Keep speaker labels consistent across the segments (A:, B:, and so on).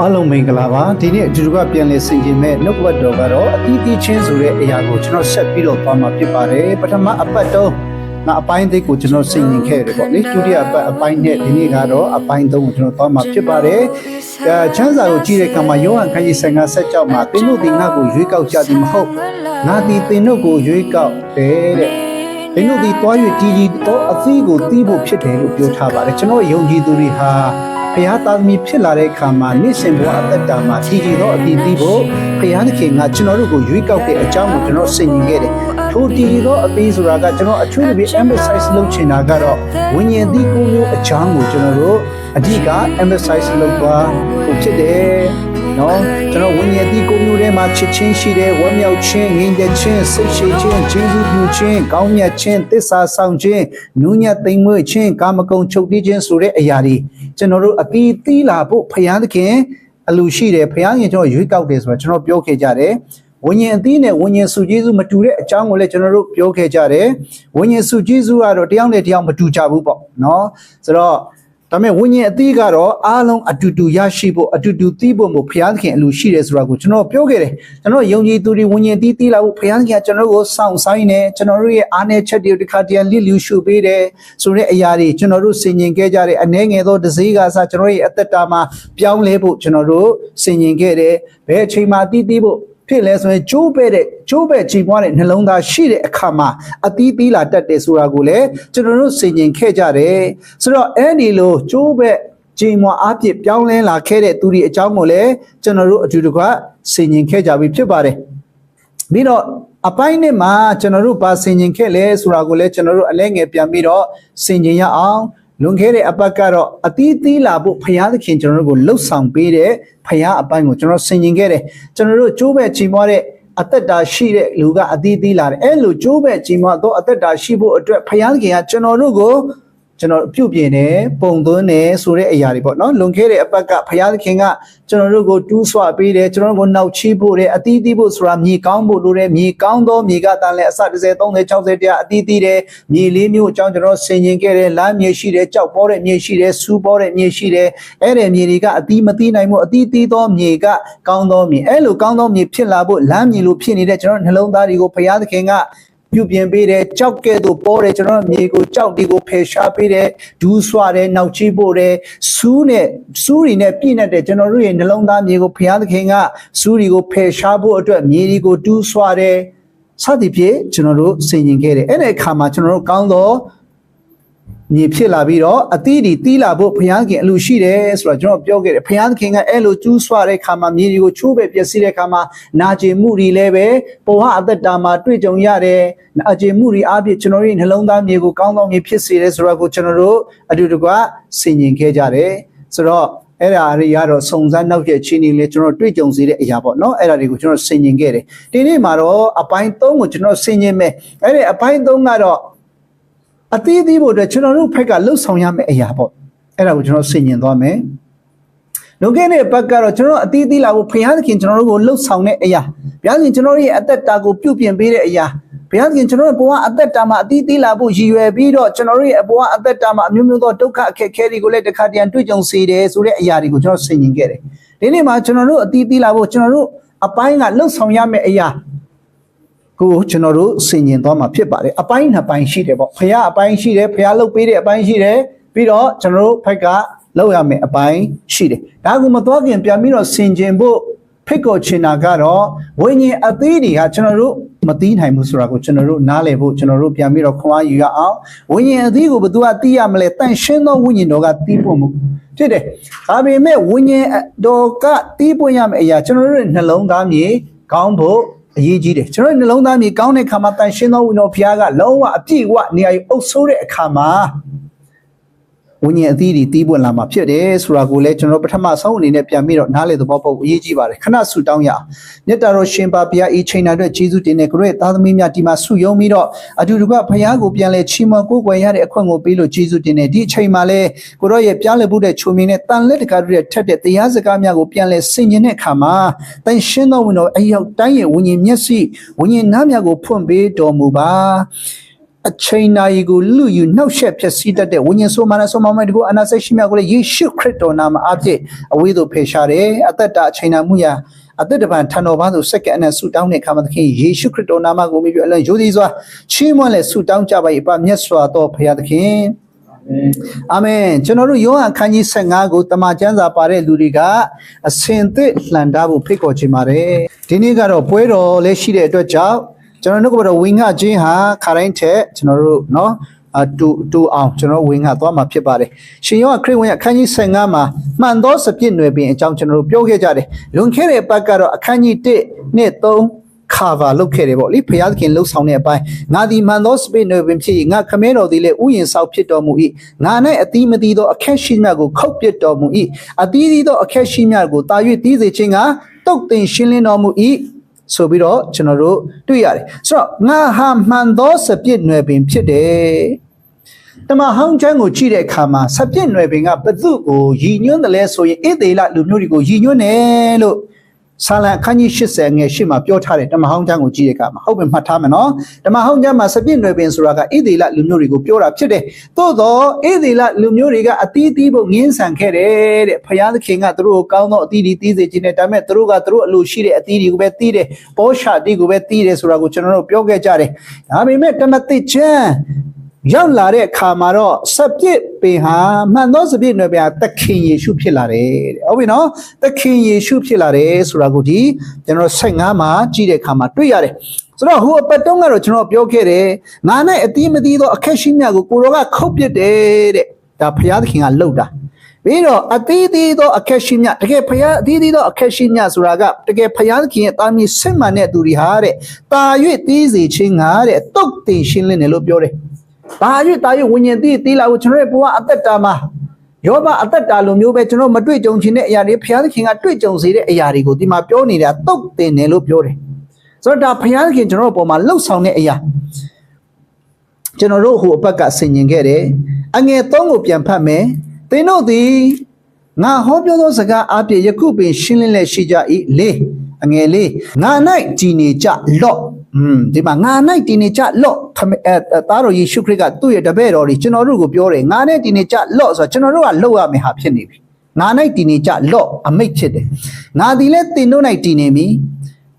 A: အားလုံးမင်္ဂလာပါဒီနေ့အတူတူကပြန်လည်ဆင်ခြင်မဲ့နှုတ်ကပတ်တော်ကတော့အတီးတီးချင်းဆိုတဲ့အရာကိုကျွန်တော်ဆက်ပြီးတော့သွားမှာဖြစ်ပါတယ်ပထမအပတ်တုံးနောက်အပိုင်းသိကိုကျွန်တော်ဆင်ခြင်ခဲ့တယ်ပေါ့လေဒုတိယအပတ်အပိုင်းနဲ့ဒီနေ့ကတော့အပိုင်းသုံးကိုကျွန်တော်သွားမှာဖြစ်ပါတယ်အဲချမ်းစာကိုကြည့်တဲ့အခါမှာယောဟန်ခန်းကြီး55ဆက်ကြောက်မှာသင်တို့ဒီငါကိုရွေးကောက်ကြသည်မဟုတ်ငါဒီသင်တို့ကိုရွေးကောက်တယ်တဲ့သင်တို့ဒီတွား၍ကြီးကြီးတော့အသီးကိုတီးဖို့ဖြစ်တယ်လို့ပြောထားပါတယ်ကျွန်တော်ယုံကြည်သူတွေဟာ ဖျားသားသမီးဖြစ်လာတဲ့အခါမှာနေ့စဉ်ဘဝအသက်တာမှာကြီးကြီးတော့အတီးတီးဖို့ဖျားသခင်ကကျွန်တော်တို့ကိုရွေးကောက်တဲ့အကြောင်းကိုကျွန်တော်ဆင်ញင်ခဲ့တယ်ထိုတီးတော့အသေးဆိုတာကကျွန်တော်အချွေးတစ် emphasize လုပ်ချင်တာကတော့ဝိညာဉ်သီးကိုမျိုးအကြောင်းကိုကျွန်တော်တို့အဓိက emphasize လုပ်သွားဖို့ဖြစ်တယ်နော်ကျွန်တော်ဝိညာဉ်သီးကိုမျိုးထဲမှာချစ်ချင်းရှိတယ်ဝမ်းမြောက်ခြင်းငြိမ်သက်ခြင်းစိတ်ရှိခြင်းကျေးဇူးပြုခြင်းကောင်းမြတ်ခြင်းသစ္စာဆောင်ခြင်းနူးညံ့သိမ်မွေ့ခြင်းကာမဂုဏ်ချုပ်တီးခြင်းဆိုတဲ့အရာတွေ ကျွန်တော်တို့အတီးသီးလာဖို့ဖျားသခင်အလူရှိတယ်ဖျားရင်ကျွန်တော်ရွေးကောက်တယ်ဆိုတော့ကျွန်တော်ပြောခဲ့ကြတယ်ဝိညာဉ်အသီးနဲ့ဝိညာဉ်စုကျေးဇူးမတူတဲ့အကြောင်းကိုလည်းကျွန်တော်တို့ပြောခဲ့ကြတယ်ဝိညာဉ်စုကျေးဇူးကတော့တယောက်နဲ့တယောက်မတူကြဘူးပေါ့နော်ဆိုတော့ ဒါပေမဲ့ဝိညာဉ်အသီးကတော့အားလုံးအတူတူရရှိဖို့အတူတူသိဖို့မို့ဘုရားသခင်အလိုရှိတယ်ဆိုတာကိုကျွန်တော်ပြောခဲ့တယ်ကျွန်တော်ယုံကြည်သူတွေဝိညာဉ်အသီးသိလာဖို့ဘုရားသခင်ကကျွန်တော်ကိုစောင့်ဆိုင်နေကျွန်တော်တို့ရဲ့အားနည်းချက်တွေတစ်ခါတည်းလစ်လျူရှုပေးတယ်ဆိုတဲ့အရာတွေကျွန်တော်တို့ဆင်ញင်ခဲ့ကြတယ်အနှဲငယ်သောတစည်းကစားကျွန်တော်ရဲ့အသက်တာမှာပြောင်းလဲဖို့ကျွန်တော်တို့ဆင်ញင်ခဲ့တယ်ဘယ်အချိန်မှသိသိဖို့ ဖြစ်လဲဆိုရင်ကျိုးပဲ့တဲ့ကျိုးပဲ့ချိန်ပွားတဲ့နှလုံးသားရှိတဲ့အခါမှာအသီးသီးလာတတ်တယ်ဆိုတာကိုလည်းကျွန်တော်တို့ဆင်ခြင်ခဲ့ကြတယ်ဆိုတော့အဲ့ဒီလိုကျိုးပဲ့ချိန်ပွားအပြစ်ပြောင်းလဲလာခဲ့တဲ့သူတွေအကြောင်းကိုလည်းကျွန်တော်တို့အတူတကွဆင်ခြင်ခဲ့ကြပြီဖြစ်ပါတယ်ပြီးတော့အပိုင်းနဲ့မှာကျွန်တော်တို့ပါဆင်ခြင်ခဲ့လဲဆိုတာကိုလည်းကျွန်တော်တို့အလဲငယ်ပြန်ပြီးတော့ဆင်ခြင်ရအောင် လွန်ခဲ့တဲ့အပတ်ကတော့အတီးသီးလာဖို့ဖရာသခင်ကျွန်တော်တို့ကိုလှုပ်ဆောင်ပေးတဲ့ဖရာအပိုင်းကိုကျွန်တော်ဆင်ញင်ခဲ့တယ်ကျွန်တော်တို့ကျိုးပဲ့ချိန်မွားတဲ့အသက်တာရှိတဲ့လူကအသီးသီးလာတယ်အဲ့လိုကျိုးပဲ့ချိန်မွားတော့အသက်တာရှိဖို့အတွက်ဖရာသခင်ကကျွန်တော်တို့ကို ကျွန်တော်ပြုတ်ပြင်းတယ်ပုံသွင်းတယ်ဆိုတဲ့အရာတွေပေါ့နော်လွန်ခဲ့တဲ့အပတ်ကဘုရားသခင်ကကျွန်တော်တို့ကိုတူးဆွပေးတယ်ကျွန်တော်တို့ကိုနှောက်ချီးဖို့တယ်အတီးတီးဖို့ဆိုတာမြေကောင်းဖို့လိုတယ်မြေကောင်းသောမြေကတန်လဲအစ30 30 60တရားအတီးတီးတယ်မြေလေးမျိုးအကြောင်းကျွန်တော်ဆင်ញင်ခဲ့တယ်လမ်းမြေရှိတယ်ကြောက်ပေါ်တဲ့မြေရှိတယ်စူးပေါ်တဲ့မြေရှိတယ်အဲ့ဒီမြေတွေကအတီးမတီးနိုင်ဘူးအတီးတီးသောမြေကကောင်းသောမြေအဲ့လိုကောင်းသောမြေဖြစ်လာဖို့လမ်းမြေလိုဖြစ်နေတဲ့ကျွန်တော်နှလုံးသားတွေကိုဘုရားသခင်က ပြုပြင်ပေးတယ်ကြောက်ကဲ့သို့ပေါ်တယ်ကျွန်တော်တို့မြေကိုကြောက်ဒီကိုဖယ်ရှားပေးတယ်ဒူးဆွာတယ်နောက်ချီပို့တယ်စူးနဲ့စူးရီနဲ့ပြည့်နေတဲ့ကျွန်တော်တို့ရဲ့နှလုံးသားမြေကိုဘုရားသခင်ကစူးရီကိုဖယ်ရှားဖို့အတွက်မြေဒီကိုဒူးဆွာတယ်စသည်ဖြင့်ကျွန်တော်တို့ဆင်ញင်ခဲ့တယ်အဲ့ဒီအခါမှာကျွန်တော်တို့ကောင်းသော မြေဖြစ်လာပြီးတော့အသီးဒီတီးလာဖို့ဘုရားသခင်အလိုရှိတယ်ဆိုတော့ကျွန်တော်ပြောခဲ့တယ်ဘုရားသခင်ကအဲ့လိုကျူးဆွတဲ့ခါမှာမြေတွေကိုချိုးပဲပျက်စီးတဲ့ခါမှာနာကျင်မှုတွေလည်းပဲဘဝအသက်တာမှာတွေ့ကြုံရတယ်နာကျင်မှုတွေအပြည့်ကျွန်တော်တို့နှလုံးသားမြေကိုကောင်းကောင်းမြေဖြစ်စေတယ်ဆိုတော့ကိုကျွန်တော်တို့အတူတကွဆင်ញင်ခဲ့ကြတယ်ဆိုတော့အဲ့ဒါတွေကတော့စုံစမ်းနောက်ရဲ့ချင်းနေလေကျွန်တော်တွေ့ကြုံစေတဲ့အရာပေါ့နော်အဲ့ဒါတွေကိုကျွန်တော်ဆင်ញင်ခဲ့တယ်ဒီနေ့မှာတော့အပိုင်း3ကိုကျွန်တော်ဆင်ញင်မယ်အဲ့ဒီအပိုင်း3ကတော့ အသေးသေးဖို့အတွက်ကျွန်တော်တို့ဖက်ကလှုပ်ဆောင်ရမယ့်အရာပေါ့အဲ့ဒါကိုကျွန်တော်ဆင်ញင်သွားမယ်လုံခဲ့တဲ့ဘက်ကတော့ကျွန်တော်အသေးသေးလာဖို့ဖခင်သခင်ကျွန်တော်တို့ကိုလှုပ်ဆောင်တဲ့အရာဘုရားရှင်ကျွန်တော်တို့ရဲ့အသက်တာကိုပြုပြင်ပေးတဲ့အရာဘုရားခင်ကျွန်တော်တို့ဘဝအသက်တာမှာအသေးသေးလာဖို့ရည်ရွယ်ပြီးတော့ကျွန်တော်တို့ရဲ့ဘဝအသက်တာမှာအမျိုးမျိုးသောဒုက္ခအခက်အခဲတွေကိုလည်းတစ်ခါတည်းတွေ့ကြုံစေတယ်ဆိုတဲ့အရာတွေကိုကျွန်တော်ဆင်ញင်ခဲ့တယ်ဒီနေ့မှာကျွန်တော်တို့အသေးသေးလာဖို့ကျွန်တော်တို့အပိုင်းကလှုပ်ဆောင်ရမယ့်အရာ ကိုကျွန်တော်တို့ဆင်ញင်သွားမှာဖြစ်ပါတယ်အပိုင်းနှစ်ပိုင်းရှိတယ်ပေါ့ဖခင်အပိုင်းရှိတယ်ဖခင်လှုပ်ပေးတဲ့အပိုင်းရှိတယ်ပြီးတော့ကျွန်တော်တို့ဖက်ကလောက်ရမယ်အပိုင်းရှိတယ်ဒါကမသွားခင်ပြန်ပြီးတော့ဆင်ခြင်ဖို့ဖိတ်ခေါ်ချင်တာကတော့ဝိညာဉ်အသေးတွေကကျွန်တော်တို့မသိနိုင်ဘူးဆိုတာကိုကျွန်တော်တို့နားလည်ဖို့ကျွန်တော်တို့ပြန်ပြီးတော့ခွန်အားယူရအောင်ဝိညာဉ်အသေးကိုဘယ်သူကသိရမလဲတန်ရှင်းသောဝိညာဉ်တော်ကသိဖို့မဖြစ်တယ်ဒါပေမဲ့ဝိညာဉ်တော်ကသိဖို့ရမယ့်အရာကျွန်တော်တို့နှလုံးသားမြေကောင်းဖို့ အရေးကြီးတယ်ကျွန်တော်နှလုံးသားမြေကောင်းတဲ့အခါမှာတန်ရှင်းသောဝိညာဉ်ဘုရားကလုံးဝအပြည့်အဝနေရာယူအုပ်ဆိုးတဲ့အခါမှာ ဝိညာဉ်အသီးတွေတီးပွင့်လာမှာဖြစ်တယ်ဆိုတာကိုလည်းကျွန်တော်ပထမဆုံးအနေနဲ့ပြန်ပြီးတော့နားလေသဘောပေါက်အရေးကြီးပါတယ်ခဏဆူတောင်းရအောင်မြတ်တာတော်ရှင်ပါဘုရားဤချိန်နာအတွက်ယေရှုတင်တဲ့ကိုရဲ့သားသမီးများဒီမှာဆုယုံပြီးတော့အတူတူကဘုရားကိုပြန်လဲချီးမွမ်းကိုးကွယ်ရတဲ့အခွင့်ကိုပေးလို့ယေရှုတင်တဲ့ဒီအချိန်မှာလဲကိုရောရဲ့ပြားလည်မှုတဲ့ချုံမြင်တဲ့တန်လက်တကားတွေထက်တဲ့တရားစကားများကိုပြန်လဲဆင်ញင်တဲ့အခါမှာတန်ရှင်းသောဝင်တော်အရောက်တိုင်းရဲ့ဝိညာဉ်မျက်စိဝိညာဉ်နားများကိုဖွင့်ပေးတော်မူပါ အချိန်နာရီကိုလူယူနှောက်ယှက်ဖြစ်စီးတတ်တဲ့ဝိညာဉ်ဆိုးမာနဆိုးမမိုက်တကူအနာစိတ်ရှိမြတ်ကိုလည်းယေရှုခရစ်တော်နာမအဖြစ်အဝေးသို့ဖေရှားတယ်အသက်တာအချိန်နာမှုရာအသက်တပံထံတော်ဘာသို့စက္ကန့်အနက်ဆူတောင်းတဲ့အခါမှာသခင်ယေရှုခရစ်တော်နာမကိုမြည်ပြအလံယိုသည်စွာချီးမွမ်းလဲဆူတောင်းကြပါ၏အပမြတ်စွာသောဘုရားသခင်အာမင်ကျွန်တော်တို့ယောဟန်ခန်းကြီး15ကိုတမန်ကျမ်းစာပါတဲ့လူတွေကအစင်သစ်လှန်တာဖို့ဖိတ်ခေါ်ခြင်းပါတယ်ဒီနေ့ကတော့ပွဲတော်လည်းရှိတဲ့အတွက်ကြောင့် ကျွန်တော်တို့ကတော့ဝင်းငှခြင်းဟာခါတိုင်းထက်ကျွန်တော်တို့နော်အတူတူအောင်ကျွန်တော်ဝင်းငှသွားမှာဖြစ်ပါတယ်ရှင်ယောဟခရစ်ဝင်အခန်းကြီး15မှာမှန်သောစပြစ်နွယ်ပင်အကြောင်းကျွန်တော်တို့ပြောခဲ့ကြတယ်လွန်ခဲ့တဲ့အပတ်ကတော့အခန်းကြီး1နဲ့3 cover လုပ်ခဲ့တယ်ပေါ့လေဘုရားသခင်လှုပ်ဆောင်တဲ့အပိုင်းငါဒီမှန်သောစပိနေပင်ဖြစ်ငါခမဲတော်သည်လည်းဥယျင်ဆောက်ဖြစ်တော်မူ၏ငါ၌အသီးမသီးသောအခက်ရှိမြတ်ကိုခုတ်ပစ်တော်မူ၏အသီးသီးသောအခက်ရှိမြတ်ကိုတာ၍တီးစေခြင်းကတုတ်တင်ရှင်းလင်းတော်မူ၏ ဆိုပြီးတော့ကျွန်တော်တို့တွေ့ရတယ်ဆိုတော့ငါဟာမှန်သောစပြည့်နယ်ပင်ဖြစ်တယ်တမဟောင်းချမ်းကိုကြည့်တဲ့အခါမှာစပြည့်နယ်ပင်ကဘသူ့ကိုရည်ညွှန်းတယ်လဲဆိုရင်ဣသေလလူမျိုးတွေကိုရည်ညွှန်းတယ်လို့ ဆာလံအခန်းကြီး80ငယ်ရှေ့မှာပြောထားတယ်ဓမ္မဟောင်းကျမ်းကိုကြည့်တဲ့အခါမှာဟုတ်ပြီမှတ်ထားမယ်နော်ဓမ္မဟောင်းကျမ်းမှာစပြည့်နွယ်ပင်ဆိုတာကဣသေလလူမျိုးတွေကိုပြောတာဖြစ်တယ်သို့တော့ဣသေလလူမျိုးတွေကအတီးတီးဖို့ငင်းဆန်ခဲ့တယ်တဲ့ဖယားသခင်ကသူတို့ကိုကောင်းသောအတီးတီးတီးစေခြင်းနဲ့ဒါပေမဲ့သူတို့ကသူတို့အလိုရှိတဲ့အတီးတွေကိုပဲတီးတယ်ပေါ်ရှာတီးကိုပဲတီးတယ်ဆိုတာကိုကျွန်တော်တို့ပြောခဲ့ကြတယ်ဒါပေမဲ့တမသိချမ်း ရောက်လာတဲ့အခါမှာတော့စပြစ်ပင်ဟာမှန်သောစပြစ်နွယ်ပင်ဟာသခင်ယေရှုဖြစ်လာတယ်တဲ့ဟုတ်ပြီနော်သခင်ယေရှုဖြစ်လာတယ်ဆိုတာကိုဒီကျွန်တော်15မှာကြည့်တဲ့အခါမှာတွေ့ရတယ်ဆိုတော့ဟိုအပတ်တုန်းကတော့ကျွန်တော်ပြောခဲ့တယ်ငါနဲ့အတီးမတီးသောအခက်ရှိမြတ်ကိုကိုရောကခုတ်ပစ်တယ်တဲ့ဒါဘုရားသခင်ကလှုပ်တာပြီးတော့အသီးသီးသောအခက်ရှိမြတကယ်ဖယားအသီးသီးသောအခက်ရှိမြဆိုတာကတကယ်ဖယားသခင်ရဲ့တာမီစစ်မှန်တဲ့သူတွေဟာတဲ့တာ၍သီးစေခြင်းငါတဲ့တုတ်တင်ရှင်းလင်းတယ်လို့ပြောတယ်။ ဘာ၍တာ၍ဝิญဉ်သီးသီးလာကိုကျွန်တော်ရဲ့ဘဝအသက်တာမှာယောဘအသက်တာလိုမျိုးပဲကျွန်တော်မတွေ့ကြုံချင်တဲ့အရာတွေဖယားသခင်ကတွေ့ကြုံစေတဲ့အရာတွေကိုဒီမှာပြောနေတာတုတ်တင်တယ်လို့ပြောတယ်။ဆိုတော့ဒါဖယားသခင်ကျွန်တော်တို့ပေါ်မှာလှုပ်ဆောင်တဲ့အရာကျွန်တော်တို့ဟိုအပတ်ကဆင်ញင်ခဲ့တယ်အငယ်၃ကိုပြန်ဖတ်မယ်သင်တို့သည်ငါဟောပြောသောစကားအပြည့်ယခုပင်ရှင်းလင်းလက်ရှိကြ၏လေအငယ်လေးငါ၌ကြည်နေကြလော့ อืมဒီမှာငါ၌တည်နေကြလော့ခမအဲသားတော်ယေရှုခရစ်ကသူ့ရဲ့တပည့်တော်တွေကျွန်တော်တို့ကိုပြောတယ်ငါနဲ့တည်နေကြလော့ဆိုတော့ကျွန်တော်တို့ကလှုပ်ရမယ်ဟာဖြစ်နေပြီငါ၌တည်နေကြလော့အမိတ်ဖြစ်တယ်ငါဒီလဲတင်တို့၌တည်နေပြီ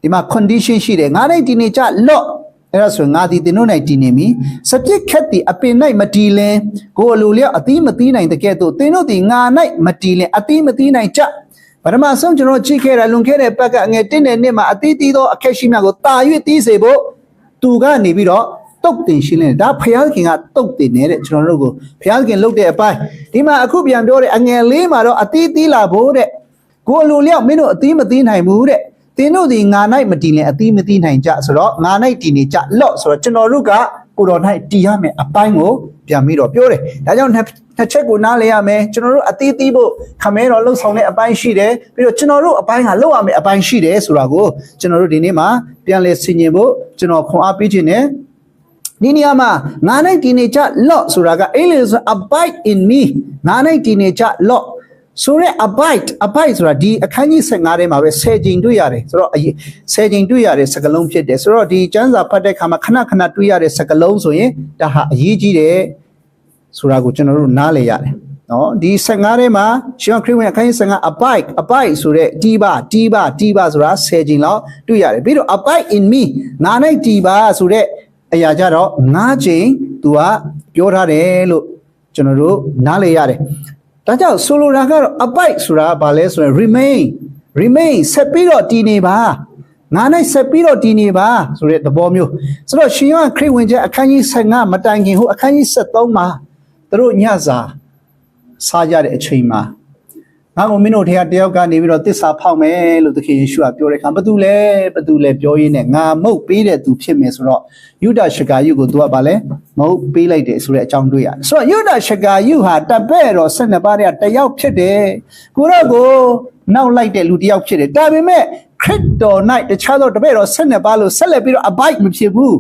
A: ဒီမှာ condition ရှိတယ်ငါ၌တည်နေကြလော့အဲ့ဒါဆိုရင်ငါဒီတင်တို့၌တည်နေပြီစပြစ်ခက်သည်အပင်၌မတည်လင်ကိုယ်အလိုလျောက်အသီးမသီးနိုင်တဲ့ကဲ့သို့တင်တို့သည်ငါ၌မတည်လင်အသီးမသီးနိုင်ကြ ပထမဆုံးကျွန်တော်ကြည့်ခဲ့တာလွန်ခဲ့တဲ့ဘက်ကငယ်တင်းတဲ့နှစ်မှာအသီးသီးသောအခက်ရှိများကိုတာ၍တီးစေဖို့သူကနေပြီးတော့တုတ်တင်ရှင်းလင်းတယ်ဒါဖယားခင်ကတုတ်တင်နေတဲ့ကျွန်တော်တို့ကိုဖယားခင်လုပ်တဲ့အပိုင်းဒီမှာအခုပြန်ပြောတဲ့အငယ်လေးမှာတော့အသီးသီးလာဖို့တဲ့ကိုယ်အလိုလျောက်မင်းတို့အသီးမသီးနိုင်ဘူးတဲ့တင်းတို့ဒီငါ၌မတည်လင်အသီးမသီးနိုင်ကြဆိုတော့ငါ၌တည်နေကြလော့ဆိုတော့ကျွန်တော်တို့က ကိုတော်၌တည်ရမယ်အပိုင်းကိုပြန်ပြီးတော့ပြောတယ်ဒါကြောင့်နှစ်နှစ်ချက်ကိုနားလည်ရမယ်ကျွန်တော်တို့အသီးသီးဖို့ခမဲတော်လှုပ်ဆောင်တဲ့အပိုင်းရှိတယ်ပြီးတော့ကျွန်တော်တို့အပိုင်းကလှုပ်ရမယ်အပိုင်းရှိတယ်ဆိုတာကိုကျွန်တော်တို့ဒီနေ့မှာပြန်လည်ဆင်ခြင်ဖို့ကျွန်တော်ခွန်အားပေးခြင်းနဲ့ဒီနေရာမှာငါ၌တည်နေကြလော့ဆိုတာကအဲ့လေဆို abide in me ငါ၌တည်နေကြလော့ ဆိုရဲ abide abide ဆိုတာဒီအခန်းကြီး15ထဲမှာပဲ10ကြိမ်တွေ့ရတယ်ဆိုတော့10ကြိမ်တွေ့ရတဲ့စကားလုံးဖြစ်တယ်ဆိုတော့ဒီကျမ်းစာဖတ်တဲ့အခါမှာခဏခဏတွေ့ရတဲ့စကားလုံးဆိုရင်ဒါဟာအရေးကြီးတယ်ဆိုတာကိုကျွန်တော်တို့နားလည်ရတယ်နော်ဒီ15ထဲမှာရှင်ခရစ်ဝင်အခန်းကြီး15 abide abide ဆိုတဲ့တီးပါတီးပါတီးပါဆိုတာ10ကြိမ်လောက်တွေ့ရတယ်ပြီးတော့ abide in me ငါ၌တီးပါဆိုတဲ့အရာကြတော့9ကြိမ်သူကပြောထားတယ်လို့ကျွန်တော်တို့နားလည်ရတယ် ဒါကြောင့်ဆိုလိုတာကတော့ abide ဆိုတာကဘာလဲဆိုရင် remain remain ဆက်ပြီးတော့တည်နေပါငါနဲ့ဆက်ပြီးတော့တည်နေပါဆိုတဲ့သဘောမျိုးဆိုတော့ရှင်ယောဟန်ခရစ်ဝင်ကျမ်းအခန်းကြီး15မတိုင်ခင်ဟိုအခန်းကြီး73မှာသူတို့ညစာစားကြတဲ့အချိန်မှာ ငါကမင်းတို့ထဲကတယောက်ကနေပြီးတော့တစ္ဆာဖောက်မယ်လို့သခင်ယေရှုကပြောတဲ့အခါဘာတူလဲဘာတူလဲပြောရင်းနဲ့ငါမုတ်ပေးတဲ့သူဖြစ်မယ်ဆိုတော့ယူဒရှကာယုကိုသူကဘာလဲမုတ်ပေးလိုက်တယ်ဆိုတဲ့အကြောင်းတွေ့ရတယ်ဆိုတော့ယူဒရှကာယုဟာတပည့်တော်12ပါးတည်းတယောက်ဖြစ်တယ်ကိုတော့ကိုနောက်လိုက်တဲ့လူတယောက်ဖြစ်တယ်ဒါပေမဲ့ခရစ်တော်၌တခြားသောတပည့်တော်12ပါးလို့ဆက်လက်ပြီးတော့ abide မဖြစ်ဘူး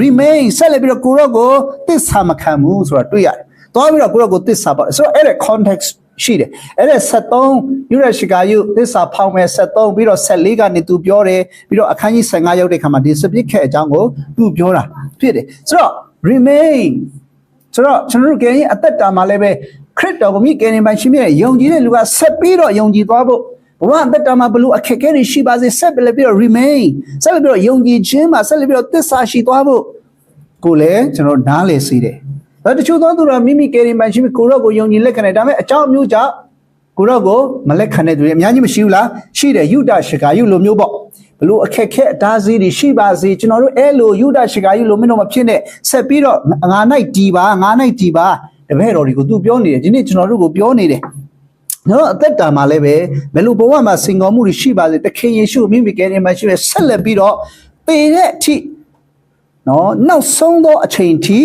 A: remain ဆက်လက်ပြီးတော့ကိုရောကိုသစ္စာမခံဘူးဆိုတာတွေ့ရတယ်သွားပြီးတော့ကိုရောကိုသစ္စာပါဆိုတော့အဲ့ဒါ context ရှိတယ်အဲ့ဒါ73ယူရရှိကာယုသစ္စာဖောင်းမဲ့73ပြီးတော့14ကနေသူပြောတယ်ပြီးတော့အခန်းကြီး15ရောက်တဲ့ခါမှာဒီစပစ်ခက်အကြောင်းကိုသူပြောတာဖြစ်တယ်ဆိုတော့ remain ဆိုတော့ကျွန်တော်တို့ကရင်အသက်တာမှာလည်းပဲခရစ်တော်ကိုမြည်ကရင်ပိုင်ရှင်မြတ်ယုံကြည်တဲ့လူကဆက်ပြီးတော့ယုံကြည်သွားဖို့ဘဝအသက်တာမှာဘလို့အခက်အခဲတွေရှိပါစေဆက်ပြီးတော့ remain ဆက်ပြီးတော့ယုံကြည်ခြင်းမှာဆက်ပြီးတော့သစ္စာရှိသွားဖို့ကိုလည်းကျွန်တော်နားလေစေတယ်။ ဒါတချို့သောသူတို့မိမိကရင်ပိုင်ရှင်ကိုရောကိုယုံကြည်လက်ခံတယ်ဒါပေမဲ့အကြောင်းအမျိုးကြောင့်ကိုရောကိုမလက်ခံတဲ့သူတွေအများကြီးမရှိဘူးလားရှိတယ်ယုဒရှကာယုလိုမျိုးပေါ့ဘလို့အခက်ခဲအတားအဆီးတွေရှိပါစေကျွန်တော်တို့အဲလိုယုဒရှကာယုလိုမင်းတို့မဖြစ်နဲ့ဆက်ပြီးတော့ငါနိုင်တီပါငါနိုင်တီပါတပည့်တော်တွေကိုသူပြောနေတယ်ဒီနေ့ကျွန်တော်တို့ကိုပြောနေတယ်နော်အသက်တာမှာလည်းပဲဘယ်လိုဘဝမှာစင်ကောမှုတွေရှိပါစေတခင်ယေရှုမိမိကယ်တင်မှာရှိပဲဆက်လက်ပြီးတော့ပေတဲ့အထိနော်နောက်ဆုံးသောအချိန်ထိ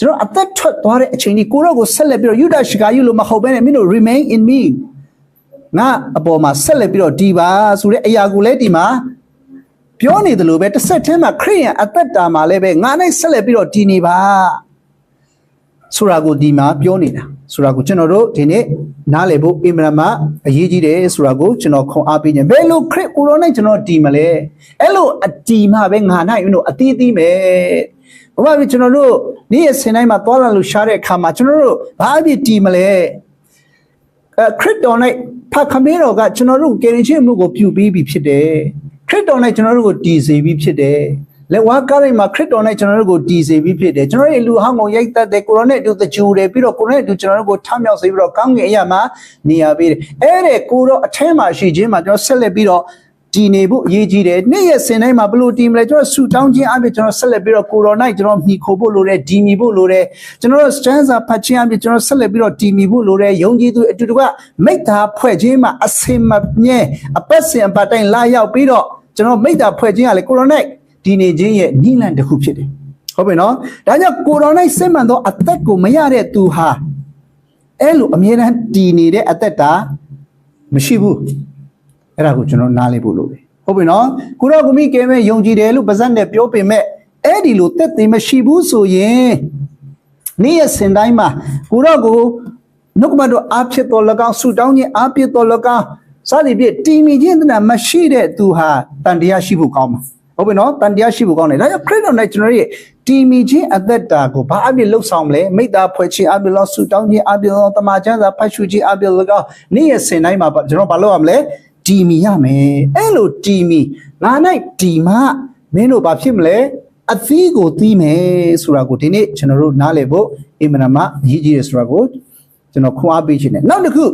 A: ကျွန်တော်အသက်ထွက်သွားတဲ့အချိန်ထိကိုရောကိုဆက်လက်ပြီးတော့ယုဒရှကာယုလိုမဟုတ်ဘဲနဲ့မင်းတို့ remain in me ငါအပေါ်မှာဆက်လက်ပြီးတော့ဒီပါဆိုတဲ့အရာကိုလည်းဒီမှာပြောနေတယ်လို့ပဲတစ်ဆက်တည်းမှာခရိယန်အသက်တာမှာလည်းပဲငါနဲ့ဆက်လက်ပြီးတော့ဒီနေပါဆိုတာကိုဒီမှာပြောနေတာဆိုတာကိုကျွန်တော်တို့ဒီနေ့နားလည်ဖို့အင်မတန်မှအရေးကြီးတယ်ဆိုတာကိုကျွန်တော်ခွန်အားပေးခြင်းဘယ်လိုခရစ်ကိုရောနဲ့ကျွန်တော်ဒီမလဲအဲ့လိုအတီမှပဲငါနိုင်ဦးတို့အတီးတီးမယ် ဘာမှကျွန်တော်တို့နေ့ရက်စင်တိုင်းမှာသွားလာလို့ရှားတဲ့အခါမှာကျွန်တော်တို့ဘာအဖြစ်တီမလဲအဲခရစ်တော်နဲ့ဖခမေတော်ကကျွန်တော်တို့ကယ်ရင်ချင်းမှုကိုပြုပြီးပြီဖြစ်တယ်ခရစ်တော်နဲ့ကျွန်တော်တို့ကိုတည်စေပြီးဖြစ်တယ်လက်ဝါးကားတိုင်းမှာခရစ်တော်နဲ့ကျွန်တော်တို့ကိုတည်စေပြီးဖြစ်တယ်ကျွန်တော်တို့လူဟောင်းကိုရိုက်တက်တယ်ကိုရိုနဲ့အတူတကြူတယ်ပြီးတော့ကိုရိုနဲ့အတူကျွန်တော်တို့ကိုထမြောက်စေပြီးတော့ကောင်းကင်အရာမှာနေရာပေးတယ်အဲ့ဒီကိုတော့အထဲမှာရှိခြင်းမှာကျွန်တော်ဆက်လက်ပြီးတော့ တည်နေဖို့အရေးကြီးတယ်နေ့ရက်စင်တိုင်းမှာဘလို့တည်မလဲကျွန်တော်ဆူတောင်းခြင်းအပြင်ကျွန်တော်ဆက်လက်ပြီးတော့ကိုရိုနိုင်ကျွန်တော်မှီခိုဖို့လိုတယ်ဒီမီဖို့လိုတယ်ကျွန်တော်စတန်ဆာဖတ်ခြင်းအပြင်ကျွန်တော်ဆက်လက်ပြီးတော့ဒီမီဖို့လိုတယ်ယုံကြည်သူအတူတူကမိတ္တာဖွဲ့ခြင်းမှာအစင်မမြဲအပတ်စင်အပတ်တိုင်းလာရောက်ပြီးတော့ကျွန်တော်မိတ္တာဖွဲ့ခြင်းကလေကိုရိုနိုင်ဒီနေခြင်းရဲ့နိလန်တစ်ခုဖြစ်တယ်ဟုတ်ပြီနော်ဒါကြောင့်ကိုရိုနိုင်စစ်မှန်သောအသက်ကိုမရတဲ့သူဟာအဲ့လိုအမြဲတမ်းတည်နေတဲ့အသက်တာမရှိဘူး အဲ့ဒါကိုကျွန်တော်နားလည်ဖို့လိုတယ်ဟုတ်ပြီနော်ကိုရောကမိကဲမဲ့ယုံကြည်တယ်လို့ပါဇက်နဲ့ပြောပေမဲ့အဲ့ဒီလိုတက်သေးမရှိဘူးဆိုရင်နေ့ရက်စင်တိုင်းမှာကိုရောကိုနှုတ်ကပတ်တော်အားဖြစ်တော်၎င်းဆူတောင်းခြင်းအားဖြစ်တော်၎င်းစသည်ဖြင့်တီမီခြင်းတနာမရှိတဲ့သူဟာတန်တရားရှိဖို့ကောင်းမှာဟုတ်ပြီနော်တန်တရားရှိဖို့ကောင်းတယ်ဒါကြောင့်ခရစ်တော်နဲ့ကျွန်တော်ရဲ့တီမီခြင်းအသက်တာကိုဘာအပြည့်လှုပ်ဆောင်မလဲမိတ္တာဖွဲ့ခြင်းအပြည့်လို့ဆူတောင်းခြင်းအပြည့်လို့တမန်ကျမ်းစာဖတ်ရှုခြင်းအပြည့်လို့ကောနေ့ရက်စင်တိုင်းမှာကျွန်တော်ဘာလုပ်ရမလဲ တီမီရမယ်အဲ့လိုတီမီငါ၌တီမမင်းတို့ဘာဖြစ်မလဲအသီးကိုသီးမယ်ဆိုတာကိုဒီနေ့ကျွန်တော်တို့နားလည်ဖို့အင်မနာမအရေးကြီးတယ်ဆိုတာကိုကျွန်တော်ခွန်အားပေးခြင်းနဲ့နောက်တစ်ခု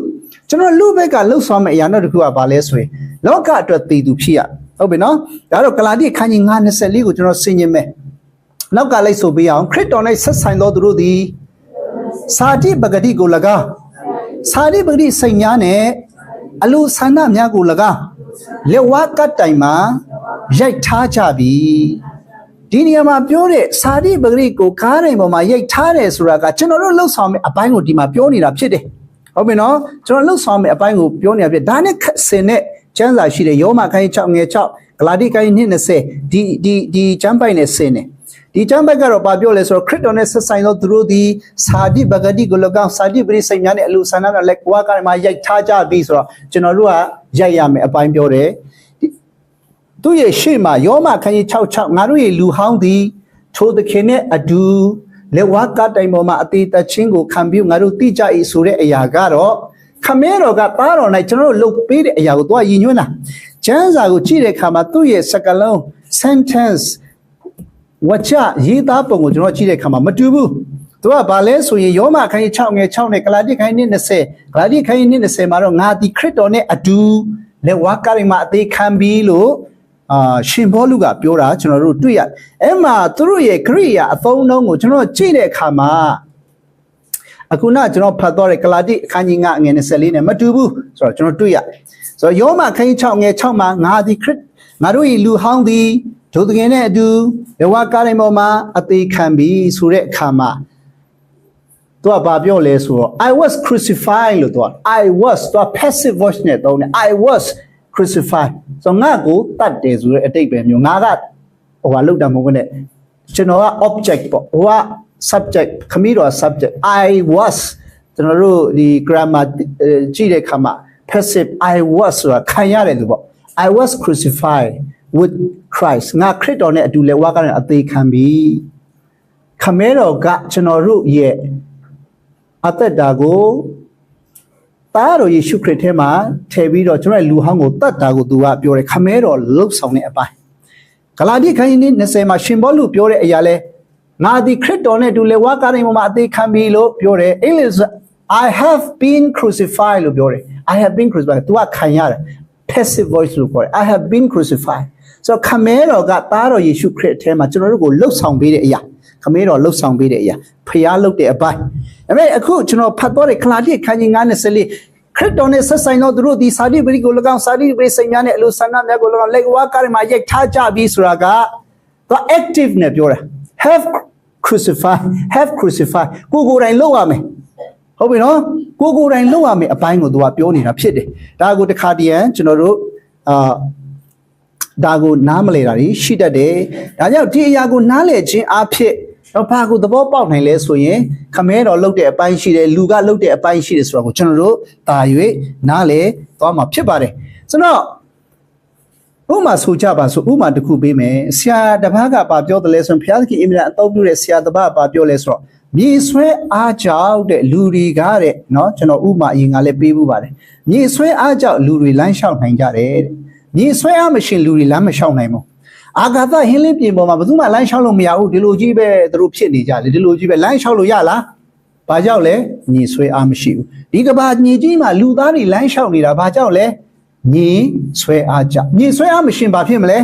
A: ကျွန်တော်လူဘက်ကလှုပ်ဆောင်မယ့်အရာနောက်တစ်ခုကဘာလဲဆိုရင်လောကအတွက်တည်သူဖြစ်ရဟုတ်ပြီနော်ဒါတော့ဂလာတိခန်းကြီး924ကိုကျွန်တော်ဆင်ခြင်မယ်နောက်ကလိုက်ဆိုပေးအောင်ခရစ်တော်၌ဆက်ဆိုင်သောသူတို့သည်စာတိပဂတိကို၎င်းစာတိပဂတိစိတ်များနဲ့ အလိုဆန္ဒများကို၎င်းလက်ဝါးကတ်တိုင်မှာရိုက်ထားကြပြီဒီနေရာမှာပြောတဲ့စာတိပဂရိကိုကားတိုင်းပေါ်မှာရိုက်ထားတယ်ဆိုတာကကျွန်တော်တို့လှုပ်ဆောင်မယ့်အပိုင်းကိုဒီမှာပြောနေတာဖြစ်တယ်ဟုတ်ပြီနော်ကျွန်တော်လှုပ်ဆောင်မယ့်အပိုင်းကိုပြောနေတာဖြစ်ဒါနဲ့ဆင်တဲ့ကျမ်းစာရှိတယ်ယောမခိုင်း6ငယ်6ဂလာတိခိုင်း220ဒီဒီဒီကျမ်းပိုက်နဲ့ဆင်တယ် ဒီကျမ်းပိုက်ကတော့ဘာပြောလဲဆိုတော့ခရစ်တော်နဲ့ဆက်ဆိုင်သောသူတို့သည်စာတိပဂတိကို၎င်းစာတိပရိစိတ်များနဲ့အလိုဆန္ဒများလက်ကွာကမှာရိုက်ထားကြပြီဆိုတော့ကျွန်တော်တို့ကရိုက်ရမယ်အပိုင်းပြောတယ်သူရဲ့ရှေ့မှာယောမခန်းကြီး66ငါတို့ရဲ့လူဟောင်းသည်ထိုသခင်နဲ့အတူလက်ဝါးကတိုင်ပေါ်မှာအသေးတချင်းကိုခံပြီးငါတို့သိကြ၏ဆိုတဲ့အရာကတော့ခမဲတော်ကသားတော်၌ကျွန်တော်တို့လုပ်ပေးတဲ့အရာကိုသွားရည်ညွှန်းတာကျမ်းစာကိုကြည့်တဲ့အခါမှာသူ့ရဲ့စကားလုံး sentence ဝါချရေးသားပုံကိုကျွန်တော်ကြည့်တဲ့အခါမှာမတူဘူးသူကဘာလဲဆိုရင်ယောမခန်းကြီး6ငယ်6နဲ့ဂလာတိခန်းကြီး20ဂလာတိခန်းကြီး20မှာတော့ငါဒီခရစ်တော်နဲ့အတူလက်ဝါးကတိုင်မှာအသေးခံပြီးလို့အာရှင်ဘောလူကပြောတာကျွန်တော်တို့တွေ့ရအဲ့မှာသူတို့ရဲ့ခရိယာအသုံးအနှုန်းကိုကျွန်တော်ကြည့်တဲ့အခါမှာအခုနကျွန်တော်ဖတ်တော့တဲ့ကလာတိအခန်းကြီး9အငယ်24နဲ့မတူဘူးဆိုတော့ကျွန်တော်တွေ့ရဆိုတော့ယောမအခန်းကြီး6ငယ်6မှာငါဒီခရစ်ငါတို့ရဲ့လူဟောင်းသည် ဒုသခင်နဲ့အတူဘဝကားတိုင်းပေါ်မှာအသေးခံပြီးဆိုတဲ့အခါမှာသူကဘာပြောလဲဆိုတော့ I was crucified လို့သူက I was သူက passive voice နဲ့သုံးတယ် I was crucified ဆိုတော့ငါ့ကိုတတ်တယ်ဆိုတဲ့အတိတ်ပဲမျိုးငါကဟိုဟာလောက်တာမဟုတ်ဘူးနဲ့ကျွန်တော်က object ပေါ့ဟိုက subject ခမီးတော် subject I was ကျွန်တော်တို့ဒီ grammar အဲကြည့်တဲ့အခါမှာ passive I was ဆိုတာခံရတယ်လို့ပေါ့ I was crucified with Christ ငါခရစ်တော်နဲ့အတူလက်ဝါးကနေအသေးခံပြီခခမဲတော်ကကျွန်တော်တို့ရဲ့အသက်တာကိုသားတော်ယေရှုခရစ်ထဲမှာထည့်ပြီးတော့ကျွန်တော်ရဲ့လူဟောင်းကိုတတ်တာကိုသူကပြောတယ်ခမဲတော်လှုပ်ဆောင်တဲ့အပိုင်းဂလာတိခန်းကြီး20မှာရှင်ဘောလူပြောတဲ့အရာလဲငါဒီခရစ်တော်နဲ့တူလေဝါကားတိုင်းမှာအသေးခံပြီလို့ပြောတယ်အင်္ဂလိပ် I have been crucified လို့ပြောတယ် I have been crucified သူကခံရတယ် passive voice လို့ခေါ်တယ် I have been crucified ဆိုတော့ခမဲတော်ကသားတော်ယေရှုခရစ်အထဲမှာကျွန်တော်တို့ကိုလှုပ်ဆောင်ပေးတဲ့အရာခမဲတော်လှုပ်ဆောင်ပေးတဲ့အရာဖျားလှုပ်တဲ့အပိုင်းဒါပေမဲ့အခုကျွန်တော်ဖတ်တော့တဲ့ခလာတိခန်းကြီး9:24ခရစ်တော်နဲ့ဆက်ဆိုင်တော့သူတို့ဒီစာတိပရိကို၎င်းစာတိပရိစိတ်များနဲ့အလိုဆန္ဒများကို၎င်းလက်ဝါးကားတွေမှာရိုက်ထားကြပြီဆိုတာကသူ active နဲ့ပြောတာ have crucified have crucified ကိုယ်ကိုယ်တိုင်လှုပ်ရမယ်ဟုတ်ပြီနော်ကိုယ်ကိုယ်တိုင်လှုပ်ရမယ်အပိုင်းကိုသူကပြောနေတာဖြစ်တယ်ဒါကိုတခါတည်းရန်ကျွန်တော်တို့အာ ဒါကိုနားမလဲတာတွေရှိတတ်တယ်ဒါကြောင့်ဒီအရာကိုနားလဲခြင်းအဖြစ်တော့ဘာကိုသဘောပေါက်နိုင်လဲဆိုရင်ခမဲတော်လှုပ်တဲ့အပိုင်းရှိတယ်လူကလှုပ်တဲ့အပိုင်းရှိတယ်ဆိုတော့ကိုကျွန်တော်တို့တာ၍နားလဲသွားမှာဖြစ်ပါတယ်ဆိုတော့ဥမာဆိုကြပါဆိုဥမာတစ်ခုပေးမယ်ဆရာတစ်ပါးကပါပြောတယ်လဲဆိုရင်ဘုရားသခင်အမြဲတမ်းအသုံးပြုတဲ့ဆရာတစ်ပါးကပါပြောလဲဆိုတော့မြေဆွဲအားကြောက်တဲ့လူတွေကတဲ့เนาะကျွန်တော်ဥမာအရင်ကလည်းပေးမှုပါတယ်မြေဆွဲအားကြောက်လူတွေလမ်းလျှောက်နိုင်ကြတယ်တဲ့ မြေဆွဲအားမရှိလူတွေလမ်းမလျှောက်နိုင်ဘူးအာဂါသဟင်းလင်းပြင်ပေါ်မှာဘယ်သူမှလမ်းလျှောက်လို့မရဘူးဒီလိုကြီးပဲသူတို့ဖြစ်နေကြတယ်ဒီလိုကြီးပဲလမ်းလျှောက်လို့ရလားဘာကြောင့်လဲမြေဆွဲအားမရှိဘူးဒီကဘာမြေကြီးမှာလူသားတွေလမ်းလျှောက်နေတာဘာကြောင့်လဲမြေဆွဲအားကြောင့်မြေဆွဲအားမရှင်ဘာဖြစ်မလဲ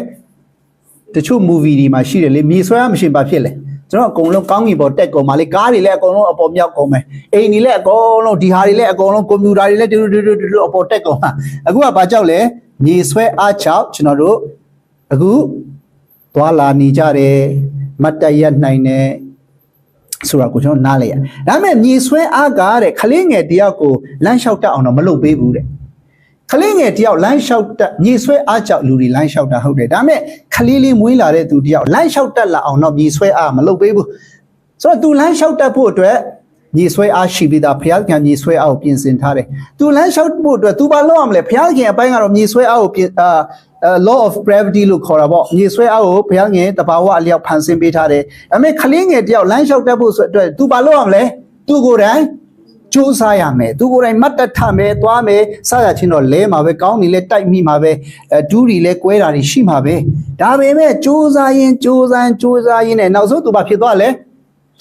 A: တချို့ movie တွေမှာရှိတယ်လေမြေဆွဲအားမရှင်ဘာဖြစ်လဲကျွန်တော်အကုန်လုံးကောင်းကင်ပေါ်တက်ကုန်ပါလေကားတွေလည်းအကုန်လုံးအပေါ်မြောက်ကုန်မယ်အိမ်တွေလည်းအကုန်လုံးဒီဟာတွေလည်းအကုန်လုံးကွန်ပျူတာတွေလည်းတူတူတူတူအပေါ်တက်ကုန်ပါအခုကဘာကြောင့်လဲ မြေဆွဲအားကြောင့်ကျွန်တော်တို့အခုသွာလာနေကြတယ်မတ်တရက်နိုင်တယ်ဆိုတာကိုကျွန်တော်နားလဲရဒါပေမဲ့မြေဆွဲအားကားတဲ့ခလေးငယ်တယောက်ကိုလမ်းလျှောက်တတ်အောင်တော့မလုပ်ပေးဘူးတဲ့ခလေးငယ်တယောက်လမ်းလျှောက်တက်မြေဆွဲအားကြောင့်လူတွေလမ်းလျှောက်တာဟုတ်တယ်ဒါပေမဲ့ခလေးလေးမွေးလာတဲ့သူတယောက်လမ်းလျှောက်တက်လာအောင်တော့မြေဆွဲအားမလုပ်ပေးဘူးဆိုတော့သူလမ်းလျှောက်တက်ဖို့အတွက် ညီဆွဲအားရှိပြီးသားဘုရားခင်ညီဆွဲအားကိုပြင်ဆင်ထားတယ်သူလမ်းလျှောက်ဖို့အတွက်သူဘာလုပ်ရမလဲဘုရားခင်အပိုင်းကတော့ညီဆွဲအားကိုပြင်အာ law of gravity လို့ခေါ်တာပေါ့ညီဆွဲအားကိုဘုရားခင်တဘာဝအလျောက်ဖန်ဆင်းပေးထားတယ်ဒါပေမဲ့ခလင်းငယ်တယောက်လမ်းလျှောက်တတ်ဖို့ဆိုအတွက်သူဘာလုပ်ရမလဲသူကိုယ်တိုင်ကြိုးစားရမယ်သူကိုယ်တိုင်မတ်တထမယ်သွားမယ်စရချင်းတော့လဲမှာပဲကောင်းနေလဲတိုက်မိမှာပဲအဲဒူးတွေလဲကွဲတာတွေရှိမှာပဲဒါပေမဲ့ကြိုးစားရင်ကြိုးစားကြိုးစားရင်နဲ့နောက်ဆုံးသူဘာဖြစ်သွားလဲ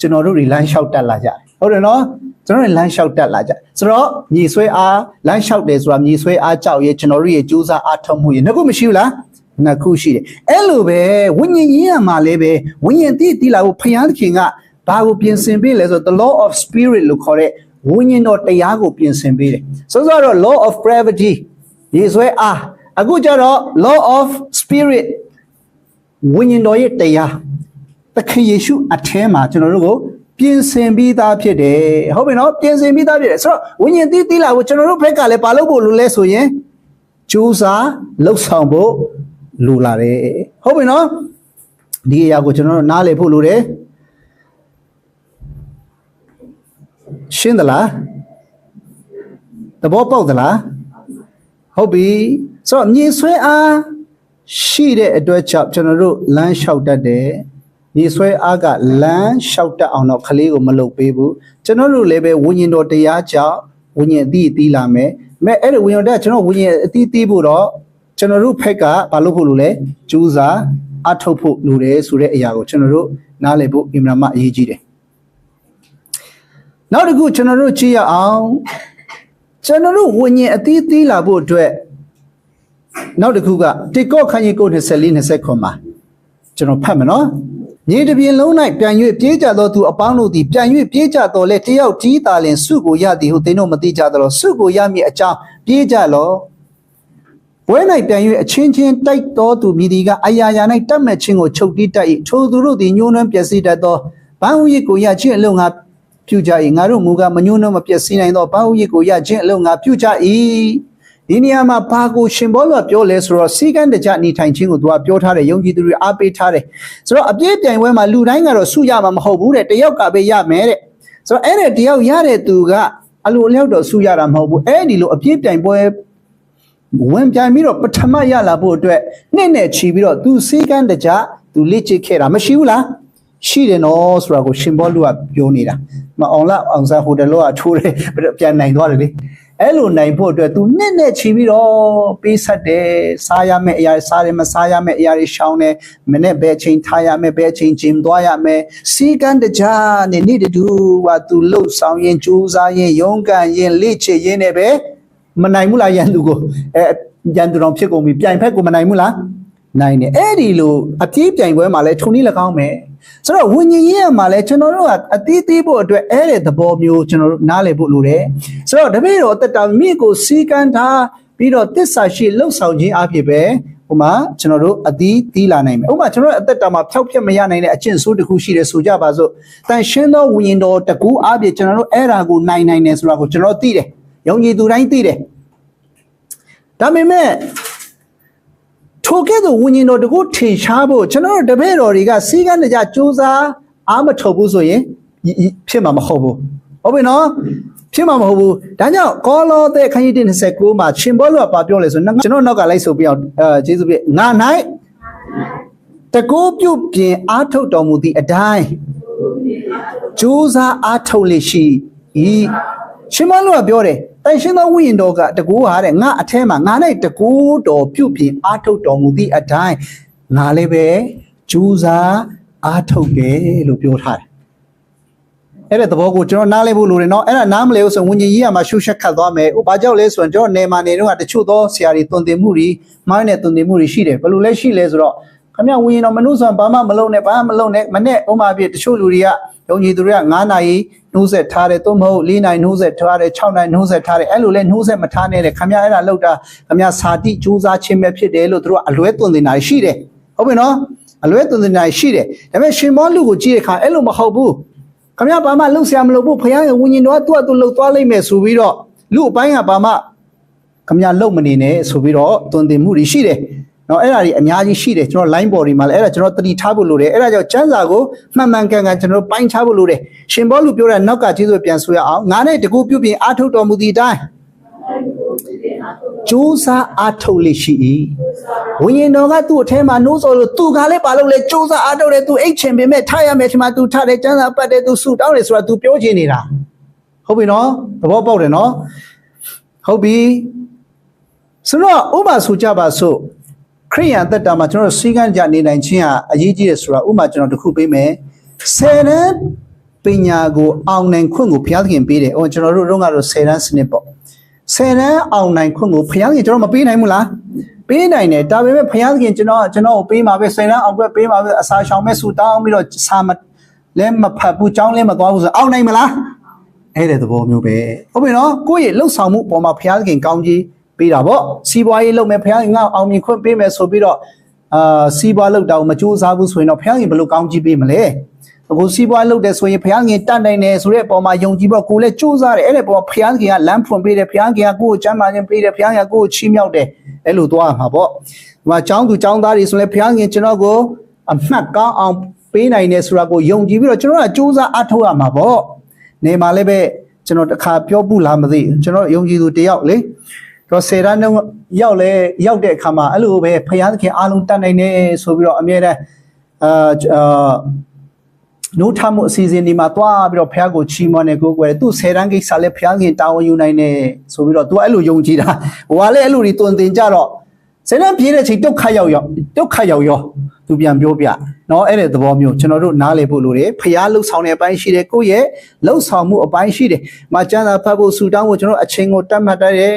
A: ကျွန်တော်တို့တွေလမ်းလျှောက်တက်လာကြတယ် ဟုတ်တယ်နော်။ကျွန်တော်တို့လမ်းလျှောက်တက်လာကြ။ဆိုတော့မြေဆွဲအားလမ်းလျှောက်တယ်ဆိုတာမြေဆွဲအားကြောက်ရဲ့ကျွန်တော်တို့ရဲ့စူးစမ်းအားထုတ်မှုရဲ့ငါကမရှိဘူးလား။နှစ်ခုရှိတယ်အဲ့လိုပဲဝိညာဉ်ရေးရမှာလည်းပဲဝိညာဉ်တည်တည်လာဖို့ဖယားသခင်ကဘာကိုပြင်ဆင်ပေးလဲဆိုတော့ the law of spirit လို့ခေါ်တဲ့ဝိညာဉ်တော်တရားကိုပြင်ဆင်ပေးတယ်ဆိုတော့ law of gravity ရေဆွဲအားအခုကျတော့ law of spirit ဝိညာဉ်တော်ရဲ့တရားသခင်ယေရှုအထဲမှာကျွန်တော်တို့ကို ပြင်ဆင်ပြီးသားဖြစ်တယ်ဟုတ်ပြီနော်ပြင်ဆင်ပြီးသားဖြစ်တယ်ဆိုတော့ဝိညာဉ်တည်တည်လာကိုကျွန်တော်တို့ဘက်ကလည်းဘာလုပ်ဖို့လိုလဲဆိုရင်ကြိုးစားလှုပ်ဆောင်ဖို့လိုလာတယ်ဟုတ်ပြီနော်ဒီအရာကိုကျွန်တော်တို့နားလည်ဖို့လိုတယ်ရှင်းသလားသဘောပေါက်သလားဟုတ်ပြီဆိုတော့မြေဆွဲအားရှိတဲ့အတွက်ကြောင့်ကျွန်တော်တို့လမ်းလျှောက်တတ်တယ် မြေဆွဲအားကလမ်းလျှောက်တတ်အောင်တော့ခလေးကိုမလုပ်ပေးဘူးကျွန်တော်တို့လည်းပဲဝိညာဉ်တော်တရားကြောင့်ဝိညာဉ်အသီးအသီးလာမယ်မဲ့အဲ့ဒီဝိညာဉ်တော်ကျွန်တော်ဝိညာဉ်အသီးသီးဖို့တော့ကျွန်တော်တို့ဖက်ကဘာလုပ်ဖို့လိုလဲကြိုးစားအထုတ်ဖို့လိုတယ်ဆိုတဲ့အရာကိုကျွန်တော်တို့နားလည်ဖို့အင်မတန်မှအရေးကြီးတယ်နောက်တစ်ခုကျွန်တော်တို့ကြည့်ရအောင်ကျွန်တော်တို့ဝิญဉ်အသီးသီးလာဖို့အတွက်နောက်တစ်ခုကတေကော့ခန်းကြီးကို24 29ခွန်မှာကျွန်တော်ဖတ်မယ်နော် မြေတပြင်လုံး၌ပြန်၍ပြေးကြသောသူအပေါင်းတို့သည်ပြန်၍ပြေးကြတော်လဲတယောက်ကြီးတာလင်စုကိုရသည်ဟုသင်တို့မသိကြသလောစုကိုရမည်အကြောင်းပြေးကြလောဝဲ၌ပြန်၍အချင်းချင်းတိုက်တော်သူမြည်ဒီကအယာယာ၌တတ်မဲ့ခြင်းကိုချုပ်တီးတတ်၏ထိုသူတို့သည်ညှိုးနှွမ်းပျက်စီးတတ်သောဘာဝိကိုရခြင်းအလုံးငါပြုကြ၏ငါတို့မူကားမညှိုးနှွမ်းမပျက်စီးနိုင်သောဘာဝိကိုရခြင်းအလုံးငါပြုကြ၏ ဒီနေရာမှာဘာကိုရှင်ဘောလောပြောလဲဆိုတော့စီကံတကြနေထိုင်ခြင်းကိုသူကပြောထားတယ်ယုံကြည်သူတွေအားပေးထားတယ်ဆိုတော့အပြည့်ပြိုင်ပွဲမှာလူတိုင်းကတော့စုရမှာမဟုတ်ဘူးတဲ့တယောက်ကပဲရမယ်တဲ့ဆိုတော့အဲ့ဒီတယောက်ရတဲ့သူကအလိုအလျောက်တော့စုရတာမဟုတ်ဘူးအဲ့ဒီလိုအပြည့်ပြိုင်ပွဲဝင်ပြိုင်ပြီးတော့ပထမရလာဖို့အတွက်နှစ်နဲ့ချီပြီးတော့သူစီကံတကြသူလေ့ကျင့်ခဲ့တာမရှိဘူးလားရှိတယ်နော်ဆိုတာကိုရှင်ဘောလူကပြောနေတာမအောင်လာအောင်စားဟိုတယ်လောကထိုးတယ်ပြန်နိုင်သွားတယ်လေ အဲ့လိုနိုင်ဖို့အတွက် तू နဲ့နဲ့ချီပြီးတော့ပေးဆက်တယ်စားရမယ့်အရာတွေစားတယ်မစားရမယ့်အရာတွေရှောင်းတယ်မနေ့ဘယ်အချိန်ထားရမယ်ဘယ်အချိန်ဂျင်သွားရမယ်စီကံတကြားနဲ့နေ့တူက तू လှုပ်ဆောင်ရင်ကြိုးစားရင်ရုန်းကန်ရင်လေ့ချရင်နဲ့ပဲမနိုင်ဘူးလားရန်သူကိုအဲရန်သူတော်ဖြစ်ကုန်ပြီပြိုင်ဖက်ကိုမနိုင်ဘူးလားနိုင်တယ်အဲ့ဒီလိုအပြေးပြိုင်ပွဲမှာလဲထုံနည်း၎င်းမယ် ဆိုတော့ဝิญဉ်ရေးရမှာလဲကျွန်တော်တို့ကအသီးသီးဖို့အတွက်အဲ့တဲ့သဘောမျိုးကျွန်တော်တို့နားလည်ဖို့လိုတယ်ဆိုတော့တပည့်တော်အသက်တာမြင့်ကိုစီကံထားပြီးတော့တစ္ဆာရှိလှုပ်ဆောင်ခြင်းအဖြစ်ပဲဥမာကျွန်တော်တို့အသီးသီးလာနိုင်မယ်ဥမာကျွန်တော်တို့အသက်တာမှာဖျောက်ဖျက်မရနိုင်တဲ့အကျင့်ဆိုးတစ်ခုရှိတယ်ဆိုကြပါစို့တန်ရှင်းသောဝิญဉ်တော်တကူအဖြစ်ကျွန်တော်တို့အဲ့ဒါကိုနိုင်နိုင်တယ်ဆိုတာကိုကျွန်တော်သိတယ်ယုံကြည်သူတိုင်းသိတယ်ဒါပေမဲ့ ထိုကဲ့သို့ဝิญဉ်တော်တကူထင်ရှားဖို့ကျွန်တော်တို့တပည့်တော်တွေကစီကံတကြစူးစမ်းအားမထုတ်ဘူးဆိုရင်ဖြစ်မှာမဟုတ်ဘူးဟုတ်ပြီနော်ဖြစ်မှာမဟုတ်ဘူးဒါကြောင့်ကောလောသဲခန်းကြီး29မှာရှင်ဘောလောကပါပြောလဲဆိုကျွန်တော်နောက်ကလိုက်ဆိုပြအောင်အဲကျေးဇူးပြငါ၌တကူပြုတ်ပြင်အားထုတ်တော်မူသည့်အတိုင်းစူးစမ်းအားထုတ်လေရှိဤရှင်မလို့ကပြောတယ် တိုင်ရှင်သောဝိညာဉ်တော်ကတကူဟာတဲ့ငါအထဲမှာငါ၌တကူတော်ပြုတ်ပြင်အားထုတ်တော်မူသည့်အတိုင်းငါလည်းပဲကြိုးစားအားထုတ်တယ်လို့ပြောထားတယ်အဲ့တဲ့သဘောကိုကျွန်တော်နားလည်ဖို့လိုတယ်เนาะအဲ့ဒါနားမလဲဘူးဆိုရင်ဝิญဉ်ကြီးကမှရှုရှက်ခတ်သွားမယ်။ဘာကြောင့်လဲဆိုရင်ကျွန်တော်နေမာနေတော့တချို့သောဆရာတွေတွင်တင်မှုတွေမိုင်းနဲ့တွင်တင်မှုတွေရှိတယ်ဘယ်လိုလဲရှိလဲဆိုတော့ခမရဝิญဉ်တော်မနှုတ်ဆိုရင်ဘာမှမလုပ်နဲ့ဘာမှမလုပ်နဲ့မနဲ့ဥမာပြတချို့လူတွေက ယုံကြည်သူတွေက9နာရီနှိုးဆက်ထားတယ်သို့မဟုတ်4နာရီနှိုးဆက်ထားတယ်6နာရီနှိုးဆက်ထားတယ်အဲ့လိုလဲနှိုးဆက်မထားနဲ့တဲ့ခမရအဲ့ဒါလောက်တာခမရစာတိစူးစမ်းခြင်းပဲဖြစ်တယ်လို့သူတို့ကအလွဲတွင်တင်တာရှိတယ်ဟုတ်ပြီနော်အလွဲတွင်တင်တာရှိတယ်ဒါပေမဲ့ရှင်မောလူကိုကြည့်တဲ့အခါအဲ့လိုမဟုတ်ဘူးခမရဘာမှလှုပ်ရှားမလုပ်ဘူးဖခင်ရဲ့ဝิญဉ်တော်ကသူ့အတူလှုပ်သွားလိမ့်မယ်ဆိုပြီးတော့လူအပိုင်းကဘာမှခမရလှုပ်မနေနဲ့ဆိုပြီးတော့တွင်တင်မှုတွေရှိတယ် နော်အဲ့ဒါတွေအများကြီးရှိတယ်ကျွန်တော် line body မှာလည်းအဲ့ဒါကျွန်တော်တတိထားဖို့လိုတယ်အဲ့ဒါကြောင့်ကျမ်းစာကိုမှန်မှန်ကန်ကန်ကျွန်တော်ပိုင်းခြားဖို့လိုတယ်ရှင်ဘောလူပြောတဲ့နောက်ကကျေးဇူးပြန်ဆိုရအောင်ငါနဲ့တကူပြုပြင်အားထုတ်တော်မူသည့်အတိုင်းကြိုးစားအားထုတ်လိရှိ၏ဝိညာဉ်တော်ကသူ့အထဲမှာနှိုးဆော်လို့သူကလည်းဘာလို့လဲကြိုးစားအားထုတ်တယ်သူအိတ်ချင်ပေမဲ့ထားရမယ်ဒီမှာသူထားတယ်ကျမ်းစာပတ်တယ်သူဆူတောင်းတယ်ဆိုတာ तू ပြောချင်နေတာဟုတ်ပြီနော်သဘောပေါက်တယ်နော်ဟုတ်ပြီဆိုတော့ဥပမာဆိုကြပါစို့ ခရိယန်သက်တာမှာကျွန်တော်တို့စီကံကြနေနိုင်ခြင်းဟာအရေးကြီးတယ်ဆိုတာဥပမာကျွန်တော်တစ်ခုပေးမယ်ဆယ်တန်းပညာကိုအောင်နိုင်ခွင့်ကိုဘုရားသခင်ပေးတယ်။ဟိုကျွန်တော်တို့တော့ကတော့ဆယ်တန်းစနစ်ပေါ့။ဆယ်တန်းအောင်နိုင်ခွင့်ကိုဘုရားသခင်ကျွန်တော်မပေးနိုင်ဘူးလား။ပေးနိုင်တယ်ဒါပေမဲ့ဘုရားသခင်ကျွန်တော်ကျွန်တော်ကိုပေးမှာပဲဆယ်တန်းအောင်ခွင့်ပေးမှာပဲအစာရှောင်မဲ့ဆူတောင်းပြီးတော့စာမလဲမဖတ်ဘူးကြောင်းလဲမသွားဘူးဆိုအောင်နိုင်မလား။အဲ့တဲ့သဘောမျိုးပဲ။ဟုတ်ပြီနော်။ကိုယ့်ရဲ့လှုပ်ဆောင်မှုပေါ်မှာဘုရားသခင်ကောင်းကြီး ပေးတာပေါ့စီးပွားရေးလုပ်မယ်ဖခင်ငါအောင်မြင်ခွင့်ပေးမယ်ဆိုပြီးတော့အာစီးပွားလုပ်တာကိုမကြိုးစားဘူးဆိုရင်တော့ဖခင်ဘယ်လိုကောင်းကြီးပေးမလဲအခုစီးပွားလုပ်တယ်ဆိုရင်ဖခင်တတ်နိုင်တယ်ဆိုတဲ့အပေါ်မှာယုံကြည်ပြီးတော့ကိုယ်လည်းကြိုးစားတယ်အဲ့ဒီပေါ်ဖခင်ကလမ်းဖွင့်ပေးတယ်ဖခင်ကကိုယ်ကိုချမ်းသာခြင်းပေးတယ်ဖခင်ကကိုယ်ကိုချီးမြှောက်တယ်အဲ့လိုသွားမှာပေါ့ဒီမှာចောင်းသူចောင်းသားတွေဆိုလည်းဖခင်ကျွန်တော်ကိုအမှတ်ကောင်းအောင်ပေးနိုင်တယ်ဆိုတာကိုယုံကြည်ပြီးတော့ကျွန်တော်ကကြိုးစားအထောက်ရမှာပေါ့နေမှာလည်းပဲကျွန်တော်တစ်ခါပြောပူလားမသိကျွန်တော်ယုံကြည်သူတယောက်လေ တော့စေရနှုံရောက်လဲရောက်တဲ့အခါမှာအဲ့လိုပဲဖယားသခင်အားလုံးတတ်နိုင်တယ်ဆိုပြီးတော့အမြဲတမ်းအာနိုးထမှုအစီအစဉ်ဒီမှာသွားပြီးတော့ဖះကိုချီးမွမ်းနေကိုကိုယ်သူဆယ်တန်းကိစ္စလဲဖះခင်တာဝန်ယူနိုင်နေဆိုပြီးတော့ तू အဲ့လိုယုံကြည်တာဟိုကလည်းအဲ့လိုတွေတွင်တင်ကြတော့ဆယ်တန်းပြေးတဲ့ချိန်ဒုက္ခရောက်ရောက်ဒုက္ခရောက်ရော तू ပြန်ပြောပြနော်အဲ့တဲ့သဘောမျိုးကျွန်တော်တို့နားလည်ဖို့လိုတယ်ဖះလှုပ်ဆောင်တဲ့အပိုင်းရှိတယ်ကိုယ့်ရဲ့လှုပ်ဆောင်မှုအပိုင်းရှိတယ်မကျမ်းသာဖတ်ဖို့ဆူတောင်းဖို့ကျွန်တော်အချိန်ကိုတတ်မှတ်တတ်တယ်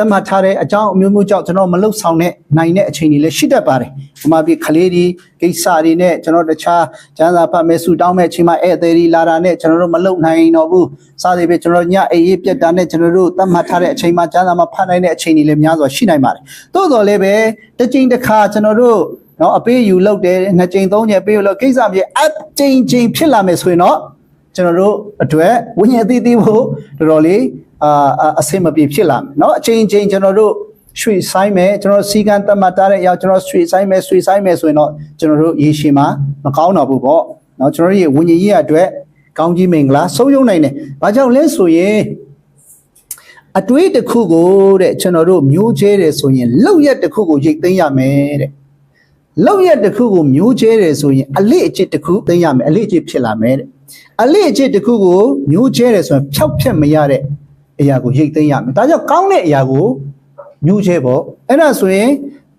A: တတ်မှတ်ထားတဲ့အကြောင်းအမျိုးမျိုးကြောင့်ကျွန်တော်မလှုပ်ဆောင်တဲ့နိုင်တဲ့အချိန်တွေလည်းရှိတတ်ပါတယ်။ဒီမှာပြခလေးဒီကိစ္စတွေနဲ့ကျွန်တော်တခြားကျမ်းစာဖတ်မယ်ဆူတောင်းမဲ့အချိန်မှာဧည့်သည်တွေလာတာနဲ့ကျွန်တော်တို့မလှုပ်နိုင်တော့ဘူး။စသည်ဖြင့်ကျွန်တော်ညအေးအေးပြတ်တာနဲ့ကျွန်တော်တို့တတ်မှတ်ထားတဲ့အချိန်မှာကျမ်းစာမှာဖတ်နိုင်တဲ့အချိန်တွေလည်းများစွာရှိနိုင်ပါတယ်။သို့တော်လည်းပဲတစ်ချိန်တစ်ခါကျွန်တော်တို့နော်အပေးယူလုပ်တယ်နှစ်ကြိမ်သုံးကြိမ်ပေးယူလုပ်ကိစ္စမြေအကြိမ်ကြိမ်ဖြစ်လာမယ်ဆိုရင်တော့ကျွန်တော်တို့အတွက်ဝိညာဉ်သိသိဖို့တော်တော်လေး အာအဆင်မပြေဖြစ်လာမယ်เนาะအချိန်ချင်းကျွန်တော်တို့ရွှေဆိုင်မယ်ကျွန်တော်စီကံတတ်မှတ်ထားတဲ့အရာကျွန်တော်ရွှေဆိုင်မယ်ရွှေဆိုင်မယ်ဆိုရင်တော့ကျွန်တော်တို့ရေရှည်မှာမကောင်းတော့ဘူးပေါ့เนาะကျွန်တော်တို့ရဲ့ဝิญဉ်ရေးအတွက်ကောင်းကြီးမင်္ဂလာဆုံးယုံနိုင်တယ်။ဘာကြောင့်လဲဆိုရင်အတွေးတစ်ခုကိုတဲ့ကျွန်တော်တို့မျိုးချဲတယ်ဆိုရင်လောက်ရက်တစ်ခုကိုရိတ်သိမ်းရမယ်တဲ့ လောက်ရက်တစ်ခုကိုမျိုးကျဲတယ်ဆိုရင်အလေးအကျစ်တစ်ခုသိရမယ်အလေးအကျစ်ဖြစ်လာမယ်တဲ့အလေးအကျစ်တစ်ခုကိုမျိုးကျဲတယ်ဆိုရင်ဖြောက်ဖြက်မရတဲ့ အရာကိုရိတ်သိမ်းရမယ်ဒါကြောင့်ကောင်းတဲ့အရာကိုမျိုးကျဲပေါ့အဲ့ဒါဆိုရင်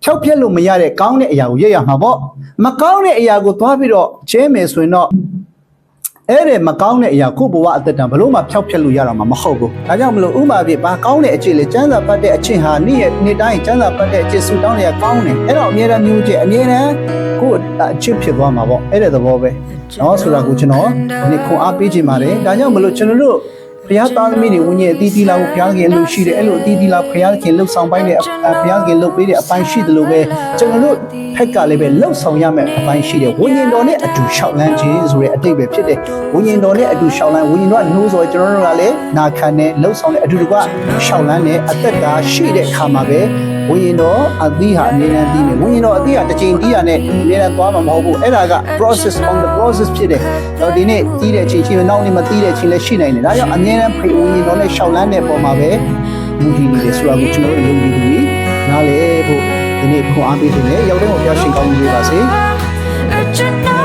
A: ဖြောက်ဖြက်လို့မရတဲ့ကောင်းတဲ့အရာကိုရိတ်ရမှာပေါ့မကောင်းတဲ့အရာကိုသွားပြီးတော့ကျဲမယ်ဆိုရင်တော့အဲ့ဒီမကောင်းတဲ့အရာကိုယ့်ဘဝအသက်တံဘလို့မှဖျောက်ဖျက်လို့ရတော့မှာမဟုတ်ဘူး။ဒါကြောင့်မလို့ဥမာပြဘာကောင်းတဲ့အကျင့်လေစံစာပတ်တဲ့အကျင့်ဟာနေ့ရက်နေ့တိုင်းစံစာပတ်တဲ့အကျင့်ဆူတောင်းတွေကကောင်းတယ်။အဲ့တော့အမြဲတမ်းမျိုးကျင့်အမြဲတမ်းကိုယ့်အချစ်ဖြစ်သွားမှာပေါ့။အဲ့တဲ့သဘောပဲ။နော်ဆိုတာကိုကျွန်တော်ဒီခွန်အားပေးခြင်းပါတယ်။ဒါကြောင့်မလို့ကျွန်တော်တို့ ဘုရားသားသမီးတွေဝိညာဉ်အသီးသီးလာကိုဘုရားခင်လှုပ်ရှိတယ်အဲ့လိုအသီးသီးလာဘုရားခင်လှုပ်ဆောင်ပိုင်းတဲ့အဘုရားခင်လှုပ်ပေးတဲ့အပိုင်းရှိတယ်လို့ပဲကျွန်တော်တို့ဖက်ကလည်းပဲလှုပ်ဆောင်ရမယ့်အပိုင်းရှိတယ်ဝိညာဉ်တော်နဲ့အတူရှောက်လန်းခြင်းဆိုတဲ့အတိတ်ပဲဖြစ်တယ်ဝိညာဉ်တော်နဲ့အတူရှောက်လန်းဝိညာဉ်တော်ကနှိုးဆိုကျွန်တော်တို့ကလည်းနာခံနဲ့လှုပ်ဆောင်တဲ့အတူတကွရှောက်လန်းနဲ့အသက်တာရှိတဲ့အခါမှာပဲ ဝိညာဉ်တော်အသီးဟာအမြဲတမ်းပြီးမယ်ဝိညာဉ်တော်အသီးဟာတစ်ချိန်ပြီးရနဲ့အမြဲတမ်းသွားမှာမဟုတ်ဘူးအဲ့ဒါက process on the process ဖြစ်တယ်တော့ဒီနေ့တီးတဲ့အချိန်ချင်းနောက်နေ့မတီးတဲ့အချိန်လည်းရှိနိုင်တယ်ဒါကြောင့်အမြဲတမ်းဖိဝိညာဉ်တော်နဲ့ရှောက်လန်းတဲ့ပုံမှာပဲမူတည်နေတယ်ဆိုတာကိုကျွန်တော်တို့ယုံကြည်သူတွေနားလေဖို့ဒီနေ့ခွန်အားပေးခြင်းနဲ့ရောက်တဲ့ဘုရားရှင်ကောင်းကြီးပါစေ
B: Let you know